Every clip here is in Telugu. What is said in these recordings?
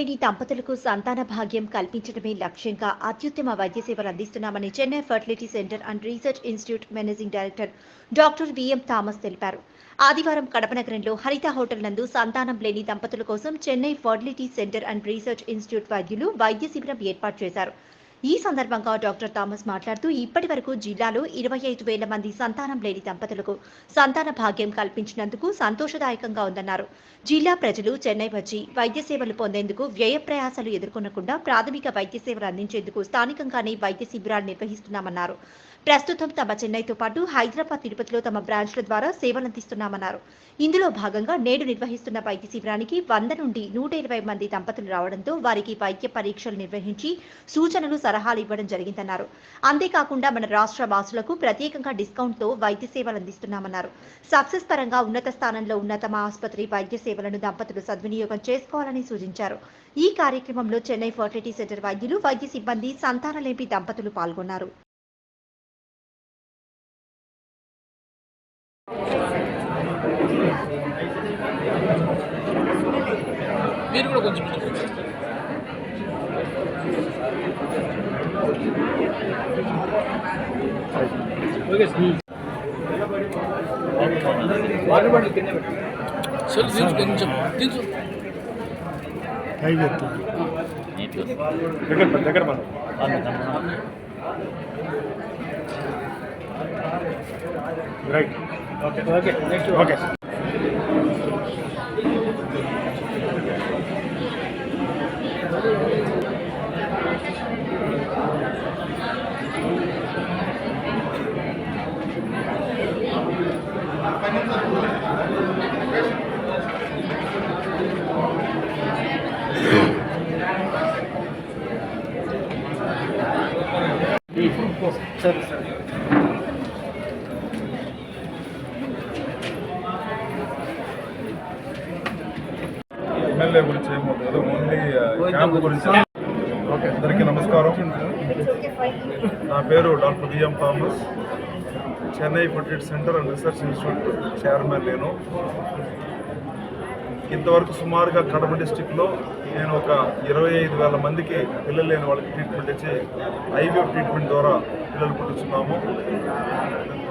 లేని దంపతులకు సంతాన భాగ్యం కల్పించడమే లక్ష్యంగా అత్యుత్తమ వైద్య సేవలు అందిస్తున్నామని Chennai fertility centre and research institute managing director doctor VM Thomas తెలిపారు. ఆదివారం కడప నగరంలో హరిత హోటల్ నందు సంతానం లేని దంపతుల కోసం Chennai fertility centre and research institute వైద్యులు వైద్య శిబిరం ఏర్పాటు చేశారు. ఈ సందర్భంగా డాక్టర్ థామస్ మాట్లాడుతూ ఇప్పటి వరకు జిల్లాలో ఇరవై ఐదు వేల మంది సంతానం లేని దంపతులకు సంతాన భాగ్యం కల్పించినందుకు సంతోషదాయకంగా ఉందన్నారు. జిల్లా ప్రజలు చెన్నై వచ్చి వైద్య సేవలు పొందేందుకు వ్యయ ప్రయాసాలు ఎదుర్కొనకుండా ప్రాథమిక వైద్య సేవలు అందించేందుకు స్థానికంగానే వైద్య శిబిరాలు నిర్వహిస్తున్నామన్నారు. ప్రస్తుతం తమ చెన్నైతో పాటు హైదరాబాద్ తిరుపతిలో తమ బ్రాంచ్ల ద్వారా సేవలందిస్తున్నామన్నారు ఇందులో భాగంగా నేడు నిర్వహిస్తున్న వైద్య శిబిరానికి వంద నుండి నూట ఇరవై మంది దంపతులు రావడంతో వారికి వైద్య పరీక్షలు నిర్వహించి సూచనలు సలహాలు ఇవ్వడం జరిగిందన్నారు. అంతేకాకుండా మన రాష్ట్ర వాసులకు ప్రత్యేకంగా డిస్కౌంట్తో వైద్య సేవలు అందిస్తున్నామన్నారు. సక్సెస్ పరంగా ఉన్నత స్థానంలో ఉన్న తమ ఆసుపత్రి వైద్య సేవలను దంపతులు సద్వినియోగం చేసుకోవాలని సూచించారు. ఈ కార్యక్రమంలో చెన్నై ఫర్టిలిటీ సెంటర్ వైద్యులు వైద్య సిబ్బంది సంతానలేపి దంపతులు పాల్గొన్నారు. మీరు కూడా కొంచెం ఓకే సార్ దించు కొంచెం దగ్గర దగ్గర. Right okay okay next okay సరే సరే ఎమ్మెల్యే గురించి ఏమవుతుంది ఓన్లీ క్యాంప్ గురించి. అందరికీ నమస్కారం. నా పేరు doctor VM Thomas. Chennai fertility centre and research institute chairman నేను. ఇంతవరకు సుమారుగా కడప డిస్టిక్లో నేను ఒక ఇరవై ఐదు వేల మందికి పిల్లలు లేని వాళ్ళకి ట్రీట్మెంట్ ఇచ్చి ఐవీఎఫ్ ట్రీట్మెంట్ ద్వారా పిల్లలు పుట్టిస్తున్నాము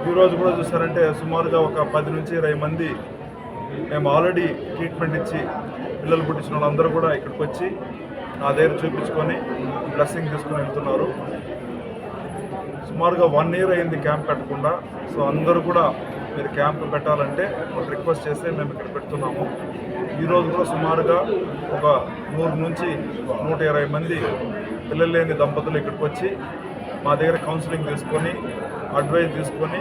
ఈరోజు కూడా చూసారంటే సుమారుగా ఒక పది నుంచి ఇరవై మంది మేము ఆల్రెడీ ట్రీట్మెంట్ ఇచ్చి పిల్లలు పుట్టించిన వాళ్ళందరూ కూడా ఇక్కడికి వచ్చి నా దగ్గర చూపించుకొని బ్లెస్సింగ్ తీసుకుని వెళ్తున్నారు. సుమారుగా వన్ ఇయర్ అయింది క్యాంప్ పెట్టకుండా సో అందరూ కూడా మీరు క్యాంప్ పెట్టాలంటే ఒక రిక్వెస్ట్ చేస్తే మేము ఇక్కడ పెడుతున్నాము. ఈరోజు కూడా సుమారుగా ఒక నూరు నుంచి నూట ఇరవై మంది పిల్లలు లేని దంపతులు ఇక్కడికి వచ్చి మా దగ్గర కౌన్సిలింగ్ తీసుకొని అడ్వైజ్ తీసుకొని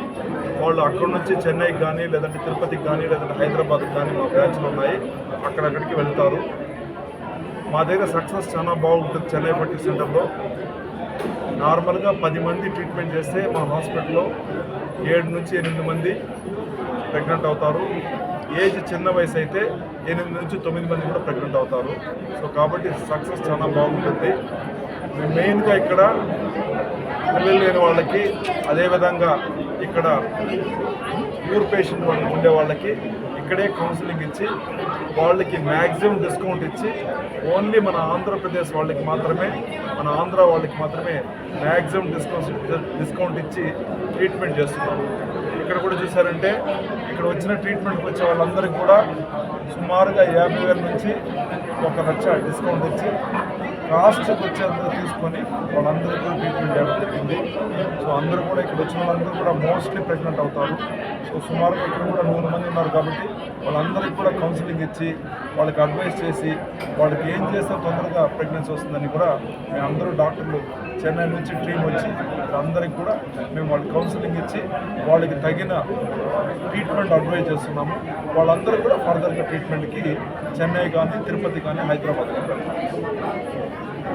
వాళ్ళు అక్కడ నుంచి చెన్నైకి కానీ లేదంటే తిరుపతికి కానీ లేదంటే హైదరాబాద్కి కానీ మా బ్రాంచ్లు ఉన్నాయి. అక్కడక్కడికి వెళ్తారు. మా దగ్గర సక్సెస్ చాలా బాగుంటుంది చెన్నై పట్టి సెంటర్లో. నార్మల్గా పది మంది ట్రీట్మెంట్ చేస్తే మా హాస్పిటల్లో ఏడు నుంచి ఎనిమిది మంది ప్రెగ్నెంట్ అవుతారు. ఏజ్ చిన్న వయసు అయితే ఎనిమిది నుంచి తొమ్మిది మంది కూడా ప్రెగ్నెంట్ అవుతారు. సో కాబట్టి సక్సెస్ చాలా బాగుంటుంది. మెయిన్గా ఇక్కడ పిల్లలు లేని వాళ్ళకి అదేవిధంగా ఇక్కడ ప్యూర్ పేషెంట్ వాళ్ళు ఉండే వాళ్ళకి ఇక్కడే కౌన్సిలింగ్ ఇచ్చి వాళ్ళకి మ్యాక్సిమం డిస్కౌంట్ ఇచ్చి ఓన్లీ మన ఆంధ్రప్రదేశ్ వాళ్ళకి మాత్రమే మన ఆంధ్ర వాళ్ళకి మాత్రమే మ్యాక్సిమం డిస్కౌంట్ డిస్కౌంట్ ఇచ్చి ట్రీట్మెంట్ చేస్తున్నాం ఇక్కడ కూడా చూసారంటే ఇక్కడ వచ్చిన ట్రీట్మెంట్కి వచ్చే వాళ్ళందరికీ కూడా సుమారుగా యాభై వేల నుంచి ఒక లక్ష డిస్కౌంట్ ఇచ్చి కాస్ట్ వచ్చేంత తీసుకొని వాళ్ళందరికీ కూడా ట్రీట్మెంట్ చేయడం జరిగింది. సో అందరూ కూడా ఇక్కడ వచ్చిన వాళ్ళందరూ కూడా మోస్ట్లీ ప్రెగ్నెంట్ అవుతారు. సో సుమారుగా ఇక్కడ కూడా నూరు మంది ఉన్నారు కాబట్టి వాళ్ళందరికీ కూడా కౌన్సిలింగ్ ఇచ్చి వాళ్ళకి అడ్వైస్ చేసి వాళ్ళకి ఏం చేస్తే తొందరగా ప్రెగ్నెన్సీ వస్తుందని కూడా మేము అందరూ డాక్టర్లు చెన్నై నుంచి టీం వచ్చి అందరికి కూడా మేము వాళ్ళకి కౌన్సిలింగ్ ఇచ్చి వాళ్ళకి తగిన ట్రీట్మెంట్ అడ్వైజ్ చేస్తున్నాము. వాళ్ళందరూ కూడా ఫర్దర్గా ట్రీట్మెంట్కి చెన్నై కానీ తిరుపతి కానీ హైదరాబాద్ కానీ